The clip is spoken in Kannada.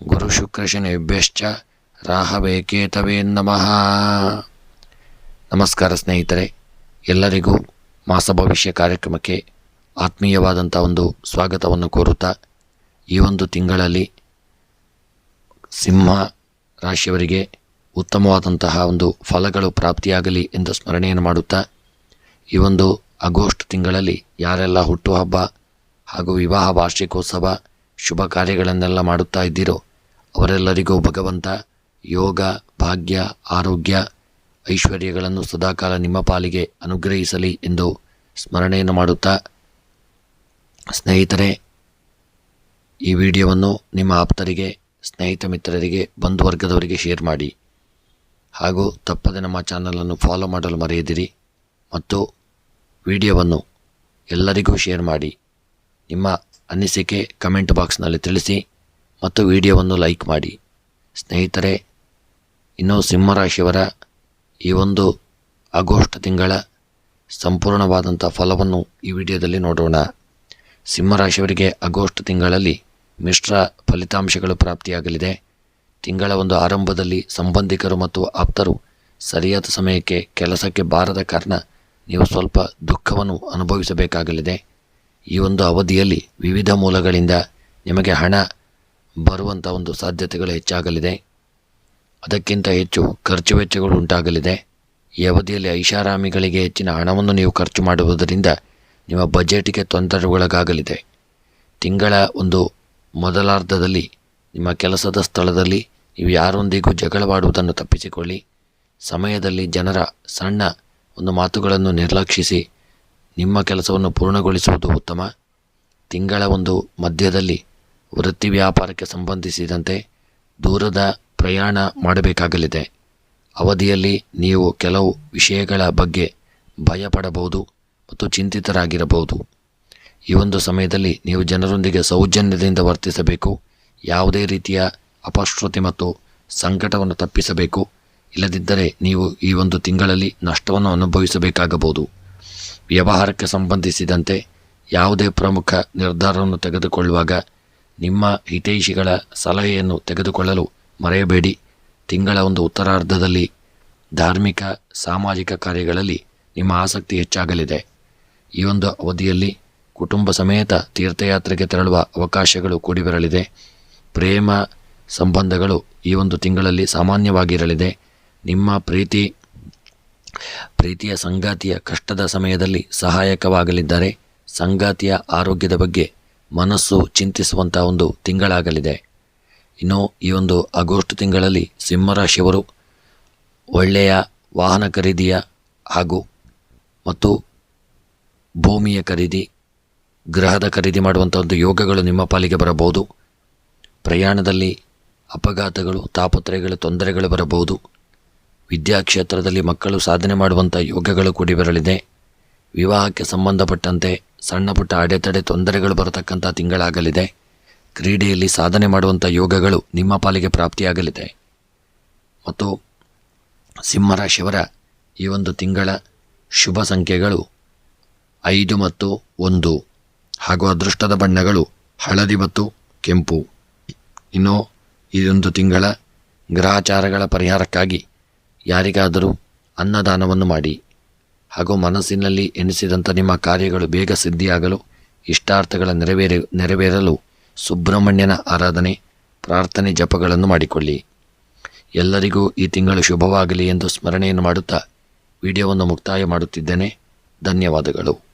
ಗುರುಶುಕ್ರಶನಿಭ್ಯಶ್ಚ ರಾಹವೇ ಕೇತವೇ ನಮಃ ನಮಸ್ಕಾರ ಸ್ನೇಹಿತರೆ ಎಲ್ಲರಿಗೂ ಮಾಸ ಭವಿಷ್ಯ ಕಾರ್ಯಕ್ರಮಕ್ಕೆ ಆತ್ಮೀಯವಾದಂಥ ಒಂದು ಸ್ವಾಗತವನ್ನು ಕೋರುತ್ತಾ ಈ ಒಂದು ತಿಂಗಳಲ್ಲಿ ಸಿಂಹ ರಾಶಿಯವರಿಗೆ ಉತ್ತಮವಾದಂತಹ ಒಂದು ಫಲಗಳು ಪ್ರಾಪ್ತಿಯಾಗಲಿ ಎಂದು ಸ್ಮರಣೆಯನ್ನು ಮಾಡುತ್ತಾ ಈ ಒಂದು ಆಗಸ್ಟ್ ತಿಂಗಳಲ್ಲಿ ಯಾರೆಲ್ಲ ಹುಟ್ಟುಹಬ್ಬ ಹಾಗೂ ವಿವಾಹ ವಾರ್ಷಿಕೋತ್ಸವ ಶುಭ ಕಾರ್ಯಗಳನ್ನೆಲ್ಲ ಮಾಡುತ್ತಾ ಇದ್ದೀರೋ ಅವರೆಲ್ಲರಿಗೂ ಭಗವಂತ ಯೋಗ, ಭಾಗ್ಯ, ಆರೋಗ್ಯ, ಐಶ್ವರ್ಯಗಳನ್ನು ಸದಾಕಾಲ ನಿಮ್ಮ ಪಾಲಿಗೆ ಅನುಗ್ರಹಿಸಲಿ ಎಂದು ಸ್ಮರಣೆಯನ್ನು ಮಾಡುತ್ತಾ, ಸ್ನೇಹಿತರೆ, ಈ ವಿಡಿಯೋವನ್ನು ನಿಮ್ಮ ಆಪ್ತರಿಗೆ, ಸ್ನೇಹಿತ ಮಿತ್ರರಿಗೆ ಬಂಧುವರ್ಗದವರಿಗೆ ಶೇರ್ ಮಾಡಿ. ಹಾಗೂ ತಪ್ಪದೆ ನಮ್ಮ ಚಾನಲನ್ನು ಫಾಲೋ ಮಾಡಲು ಮರೆಯದಿರಿ ಮತ್ತು ವಿಡಿಯೋವನ್ನು ಎಲ್ಲರಿಗೂ ಶೇರ್ ಮಾಡಿ. ನಿಮ್ಮ ಅನಿಸಿಕೆ ಕಮೆಂಟ್ ಬಾಕ್ಸ್ನಲ್ಲಿ ತಿಳಿಸಿ. ಮತ್ತು ವಿಡಿಯೋವನ್ನು ಲೈಕ್ ಮಾಡಿ. ಸ್ನೇಹಿತರೆ, ಇನ್ನು ಸಿಂಹರಾಶಿಯವರ ಈ ಒಂದು ಆಗೋಸ್ಟ್ ತಿಂಗಳ ಸಂಪೂರ್ಣವಾದಂಥ ಫಲವನ್ನು ಈ ವಿಡಿಯೋದಲ್ಲಿ ನೋಡೋಣ. ಸಿಂಹರಾಶಿಯವರಿಗೆ ಆಗಸ್ಟ್ ತಿಂಗಳಲ್ಲಿ ಮಿಶ್ರ ಫಲಿತಾಂಶಗಳು ಪ್ರಾಪ್ತಿಯಾಗಲಿದೆ. ತಿಂಗಳ ಒಂದು ಆರಂಭದಲ್ಲಿ ಸಂಬಂಧಿಕರು ಮತ್ತು ಆಪ್ತರು ಸರಿಯಾದ ಸಮಯಕ್ಕೆ ಕೆಲಸಕ್ಕೆ ಬಾರದ ಕಾರಣ ನೀವು ಸ್ವಲ್ಪ ದುಃಖವನ್ನು ಅನುಭವಿಸಬೇಕಾಗಲಿದೆ. ಈ ಒಂದು ಅವಧಿಯಲ್ಲಿ ವಿವಿಧ ಮೂಲಗಳಿಂದ ನಿಮಗೆ ಹಣ ಬರುವಂಥ ಒಂದು ಸಾಧ್ಯತೆಗಳು ಹೆಚ್ಚಾಗಲಿದೆ. ಅದಕ್ಕಿಂತ ಹೆಚ್ಚು ಖರ್ಚು ವೆಚ್ಚಗಳು ಉಂಟಾಗಲಿದೆ. ಈ ಅವಧಿಯಲ್ಲಿ ಐಷಾರಾಮಿಗಳಿಗೆ ಹೆಚ್ಚಿನ ಹಣವನ್ನು ನೀವು ಖರ್ಚು ಮಾಡುವುದರಿಂದ ನಿಮ್ಮ ಬಜೆಟ್ಗೆ ತೊಂದರೆಗೊಳಗಾಗಲಿದೆ ತಿಂಗಳ ಒಂದು ಮೊದಲಾರ್ಧದಲ್ಲಿ ನಿಮ್ಮ ಕೆಲಸದ ಸ್ಥಳದಲ್ಲಿ ನೀವು ಯಾರೊಂದಿಗೂ ಜಗಳವಾಡುವುದನ್ನು ತಪ್ಪಿಸಿಕೊಳ್ಳಿ. ಸಮಯದಲ್ಲಿ ಜನರ ಸಣ್ಣ ಒಂದು ಮಾತುಗಳನ್ನು ನಿರ್ಲಕ್ಷಿಸಿ ನಿಮ್ಮ ಕೆಲಸವನ್ನು ಪೂರ್ಣಗೊಳಿಸುವುದು ಉತ್ತಮ. ತಿಂಗಳ ಒಂದು ಮಧ್ಯದಲ್ಲಿ ವೃತ್ತಿ ವ್ಯಾಪಾರಕ್ಕೆ ಸಂಬಂಧಿಸಿದಂತೆ ದೂರದ ಪ್ರಯಾಣ ಮಾಡಬೇಕಾಗಲಿದೆ. ಅವಧಿಯಲ್ಲಿ ನೀವು ಕೆಲವು ವಿಷಯಗಳ ಬಗ್ಗೆ ಭಯಪಡಬಹುದು ಮತ್ತು ಚಿಂತಿತರಾಗಿರಬಹುದು. ಈ ಒಂದು ಸಮಯದಲ್ಲಿ ನೀವು ಜನರೊಂದಿಗೆ ಸೌಜನ್ಯದಿಂದ ವರ್ತಿಸಬೇಕು. ಯಾವುದೇ ರೀತಿಯ ಅಪಶ್ರುತಿ ಮತ್ತು ಸಂಕಟವನ್ನು ತಪ್ಪಿಸಬೇಕು. ಇಲ್ಲದಿದ್ದರೆ ನೀವು ಈ ಒಂದು ತಿಂಗಳಲ್ಲಿ ನಷ್ಟವನ್ನು ಅನುಭವಿಸಬೇಕಾಗಬಹುದು. ವ್ಯವಹಾರಕ್ಕೆ ಸಂಬಂಧಿಸಿದಂತೆ ಯಾವುದೇ ಪ್ರಮುಖ ನಿರ್ಧಾರವನ್ನು ತೆಗೆದುಕೊಳ್ಳುವಾಗ ನಿಮ್ಮ ಹಿತೈಷಿಗಳ ಸಲಹೆಯನ್ನು ತೆಗೆದುಕೊಳ್ಳಲು ಮರೆಯಬೇಡಿ. ತಿಂಗಳ ಒಂದು ಉತ್ತರಾರ್ಧದಲ್ಲಿ ಧಾರ್ಮಿಕ, ಸಾಮಾಜಿಕ ಕಾರ್ಯಗಳಲ್ಲಿ ನಿಮ್ಮ ಆಸಕ್ತಿ ಹೆಚ್ಚಾಗಲಿದೆ. ಈ ಒಂದು ಅವಧಿಯಲ್ಲಿ ಕುಟುಂಬ ಸಮೇತ ತೀರ್ಥಯಾತ್ರೆಗೆ ತೆರಳುವ ಅವಕಾಶಗಳು ಕೂಡಿಬರಲಿದೆ. ಪ್ರೇಮ ಸಂಬಂಧಗಳು ಈ ಒಂದು ತಿಂಗಳಲ್ಲಿ ಸಾಮಾನ್ಯವಾಗಿರಲಿದೆ. ನಿಮ್ಮ ಪ್ರೀತಿ, ಪ್ರೀತಿಯ ಸಂಗಾತಿಯ ಕಷ್ಟದ ಸಮಯದಲ್ಲಿ ಸಹಾಯಕವಾಗಲಿದ್ದಾರೆ. ಸಂಗಾತಿಯ ಆರೋಗ್ಯದ ಬಗ್ಗೆ ಮನಸ್ಸು ಚಿಂತಿಸುವಂಥ ಒಂದು ತಿಂಗಳಾಗಲಿದೆ. ಇನ್ನು ಈ ಒಂದು ಆಗಸ್ಟ್ ತಿಂಗಳಲ್ಲಿ ಸಿಂಹರಾಶಿಯವರು ಒಳ್ಳೆಯ ವಾಹನ ಖರೀದಿಯ ಹಾಗೂ ಮತ್ತು ಭೂಮಿಯ ಖರೀದಿ, ಗ್ರಹದ ಖರೀದಿ ಮಾಡುವಂಥ ಒಂದು ಯೋಗಗಳು ನಿಮ್ಮ ಪಾಲಿಗೆ ಬರಬಹುದು. ಪ್ರಯಾಣದಲ್ಲಿ ಅಪಘಾತಗಳು, ತಾಪತ್ರಯಗಳು, ತೊಂದರೆಗಳು ಬರಬಹುದು. ವಿದ್ಯಾಕ್ಷೇತ್ರದಲ್ಲಿ ಮಕ್ಕಳು ಸಾಧನೆ ಮಾಡುವಂಥ ಯೋಗಗಳು ಕೂಡಿ ಬರಲಿದೆ. ವಿವಾಹಕ್ಕೆ ಸಂಬಂಧಪಟ್ಟಂತೆ ಸಣ್ಣ ಪುಟ್ಟ ಅಡೆತಡೆ ತೊಂದರೆಗಳು ಬರತಕ್ಕಂಥ ತಿಂಗಳಾಗಲಿದೆ. ಕ್ರೀಡೆಯಲ್ಲಿ ಸಾಧನೆ ಮಾಡುವಂಥ ಯೋಗಗಳು ನಿಮ್ಮ ಪಾಲಿಗೆ ಪ್ರಾಪ್ತಿಯಾಗಲಿದೆ. ಮತ್ತು ಸಿಂಹರಾಶಿಯವರ ಈ ಒಂದು ತಿಂಗಳ ಶುಭ ಸಂಖ್ಯೆಗಳು ಐದು ಮತ್ತು ಒಂದು. ಹಾಗೂ ಅದೃಷ್ಟದ ಬಣ್ಣಗಳು ಹಳದಿ ಮತ್ತು ಕೆಂಪು. ಇನ್ನು ಒಂದು ತಿಂಗಳ ಗ್ರಹಚಾರಗಳ ಪರಿಹಾರಕ್ಕಾಗಿ ಯಾರಿಗಾದರೂ ಅನ್ನದಾನವನ್ನು ಮಾಡಿ. ಹಾಗೂ ಮನಸ್ಸಿನಲ್ಲಿ ಎನಿಸಿದಂಥ ನಿಮ್ಮ ಕಾರ್ಯಗಳು ಬೇಗ ಸಿದ್ಧಿಯಾಗಲು, ಇಷ್ಟಾರ್ಥಗಳ ನೆರವೇರಿ, ನೆರವೇರಲು ಸುಬ್ರಹ್ಮಣ್ಯನ ಆರಾಧನೆ, ಪ್ರಾರ್ಥನೆ ಜಪಗಳನ್ನು ಮಾಡಿಕೊಳ್ಳಿ. ಎಲ್ಲರಿಗೂ ಈ ತಿಂಗಳು ಶುಭವಾಗಲಿ ಎಂದು ಸ್ಮರಣೆಯನ್ನು ಮಾಡುತ್ತಾ ವಿಡಿಯೋವನ್ನು ಮುಕ್ತಾಯ ಮಾಡುತ್ತಿದ್ದೇನೆ. ಧನ್ಯವಾದಗಳು.